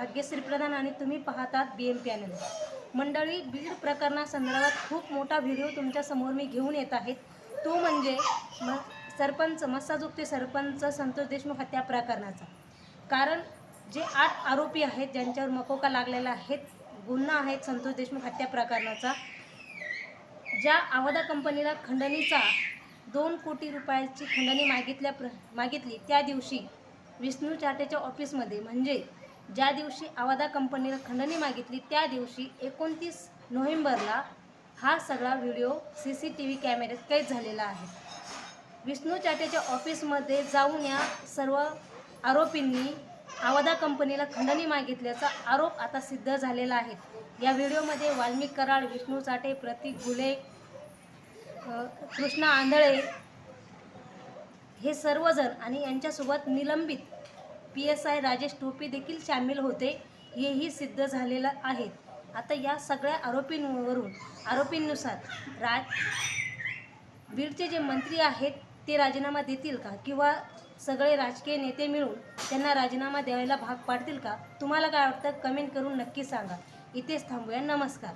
भाग्यश्री प्रधान आणि तुम्ही पाहतात बी एम पी आनंद मंडळी बीड प्रकरणासंदर्भात खूप मोठा व्हिडिओ तुमच्यासमोर मी घेऊन येत आहे. तो म्हणजे म सरपंच मस्साजुक्ती सरपंच संतोष देशमुख हत्या प्रकरणाचा. कारण जे आठ आरोपी आहेत ज्यांच्यावर मकोका लागलेला आहेत गुन्हा आहेत संतोष देशमुख हत्या प्रकरणाचा ज्या आवदा कंपनीला खंडणीचा दोन कोटी रुपयाची खंडणी मागितल्या प्र मागितली त्या दिवशी विष्णू चाटेच्या ऑफिसमध्ये म्हणजे ज्या दिवशी आवादा कंपनीला खंडणी मागितली त्या दिवशी एकोणतीस नोव्हेंबरला हा सगळा video C C T V कॅमेऱ्यात कैद झालेला आहे. विष्णू चाटेच्या ऑफिसमध्ये जाऊन या सर्व आरोपींनी आवादा कंपनीला खंडणी मागितल्याचा आरोप आता सिद्ध झालेला आहे. या व्हिडिओमध्ये वाल्मिक कराड विष्णू चाटे प्रतीक गुले कृष्णा आंधळे हे सर्वजण आणि यांच्यासोबत निलंबित P S I Rajesh Tope देखील सामील होते हेही सिद्ध झालेलं आहे. आता या सगळ्या आरोपींवरून आरोपींनुसार राज बीडचे जे मंत्री आहेत ते राजीनामा देतील का? किंवा सगळे राजकीय नेते मिळून त्यांना राजीनामा द्यायला भाग पाडतील का? तुम्हाला काय वाटतं? कमेंट करून नक्की सांगा. इथेच थांबूया. नमस्कार.